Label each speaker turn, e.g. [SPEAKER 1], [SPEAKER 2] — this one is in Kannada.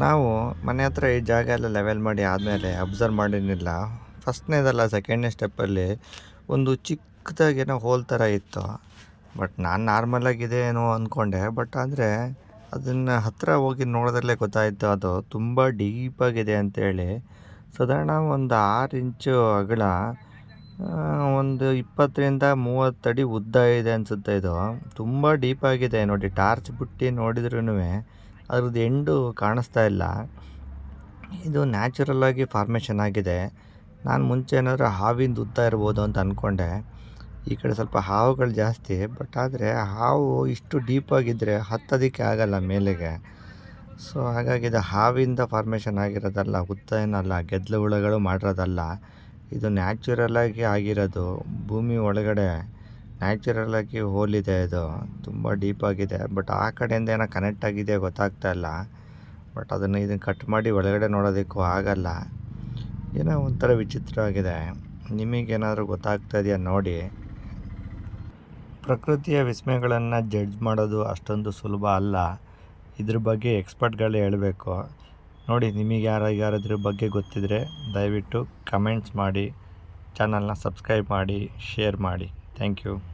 [SPEAKER 1] ನಾವು ಮನೆ ಹತ್ರ ಈ ಜಾಗ ಎಲ್ಲ ಲೆವೆಲ್ ಮಾಡಿ ಆದಮೇಲೆ ಅಬ್ಸರ್ವ್ ಮಾಡಿರಲಿಲ್ಲ. ಫಸ್ಟ್ನೇದಲ್ಲ ಸೆಕೆಂಡ್ನೇ ಸ್ಟೆಪ್ಪಲ್ಲಿ ಒಂದು ಚಿಕ್ಕದಾಗೇನೋ ಹೋಲ್ ಥರ ಇತ್ತು. ಬಟ್ ನಾನು ನಾರ್ಮಲಾಗಿದೆ ಏನೋ ಅಂದ್ಕೊಂಡೆ ಬಟ್ ಆದರೆ ಅದನ್ನು ಹತ್ತಿರ ಹೋಗಿ ನೋಡಿದ್ರಲ್ಲೇ ಗೊತ್ತಾಯಿತು. ಅದು ತುಂಬ ಡೀಪಾಗಿದೆ ಅಂತೇಳಿ ಸಾಧಾರಣ ಒಂದು ಆರು ಇಂಚು ಅಗಲ ಒಂದು ಇಪ್ಪತ್ತರಿಂದ ಅಡಿ ಉದ್ದ ಇದೆ ಅನಿಸುತ್ತೆ ಇದು. ತುಂಬ ಡೀಪಾಗಿದೆ ನೋಡಿ ಟಾರ್ಚ್ ಬಿಟ್ಟು ನೋಡಿದ್ರೂ ಅದ್ರದ್ದು ಎಂಡು ಕಾಣಿಸ್ತಾ ಇಲ್ಲ. ಇದು ನ್ಯಾಚುರಲ್ಲಾಗಿ ಫಾರ್ಮೇಷನ್ ಆಗಿದೆ. ನಾನು ಮುಂಚೆ ಏನಾದರೂ ಹಾವಿಂದ ಉದ್ದ ಇರ್ಬೋದು ಅಂತ ಅಂದ್ಕೊಂಡೆ ಈ ಕಡೆ ಸ್ವಲ್ಪ ಹಾವುಗಳು ಜಾಸ್ತಿ, ಬಟ್ ಆದರೆ ಹಾವು ಇಷ್ಟು ಡೀಪಾಗಿದ್ದರೆ ಹತ್ತೋದಕ್ಕೆ ಆಗಲ್ಲ ಮೇಲೆಗೆ. ಸೊ ಹಾಗಾಗಿ ಇದು ಹಾವಿಂದ ಫಾರ್ಮೇಷನ್ ಆಗಿರೋದಲ್ಲ ಹುತ್ತ ಏನಲ್ಲ ಗೆದ್ದಲು ಹುಳಗಳು ಮಾಡಿರೋದಲ್ಲ. ಇದು ನ್ಯಾಚುರಲ್ಲಾಗಿ ಆಗಿರೋದು ಭೂಮಿ ಒಳಗಡೆ. ನ್ಯಾಚುರಲಾಗಿ ಹೋಲಿದೆ ಇದು. ತುಂಬ ಡೀಪಾಗಿದೆ ಬಟ್ ಆ ಕಡೆಯಿಂದ ಏನೋ ಕನೆಕ್ಟ್ ಆಗಿದೆ ಗೊತ್ತಾಗ್ತಾ ಇಲ್ಲ. ಬಟ್ ಅದನ್ನು ಇದನ್ನು ಕಟ್ ಮಾಡಿ ಒಳಗಡೆ ನೋಡೋದಕ್ಕೂ ಆಗಲ್ಲ. ಏನೋ ಒಂಥರ ವಿಚಿತ್ರವಾಗಿದೆ ನಿಮಗೇನಾದರೂ ಗೊತ್ತಾಗ್ತಾ ಇದೆಯಾ ನೋಡಿ. ಪ್ರಕೃತಿಯ ವಿಸ್ಮಯಗಳನ್ನು ಜಡ್ಜ್ ಮಾಡೋದು ಅಷ್ಟೊಂದು ಸುಲಭ ಅಲ್ಲ. ಇದ್ರ ಬಗ್ಗೆ ಎಕ್ಸ್ಪರ್ಟ್ಗಳೇ ಹೇಳಬೇಕು. ನೋಡಿ, ನಿಮಗೆ ಯಾರು ಯಾರಾದ್ರ ಬಗ್ಗೆ ಗೊತ್ತಿದ್ದರೆ ದಯವಿಟ್ಟು ಕಮೆಂಟ್ಸ್ ಮಾಡಿ, ಚಾನಲ್ನ ಸಬ್ಸ್ಕ್ರೈಬ್ ಮಾಡಿ, ಶೇರ್ ಮಾಡಿ. Thank you.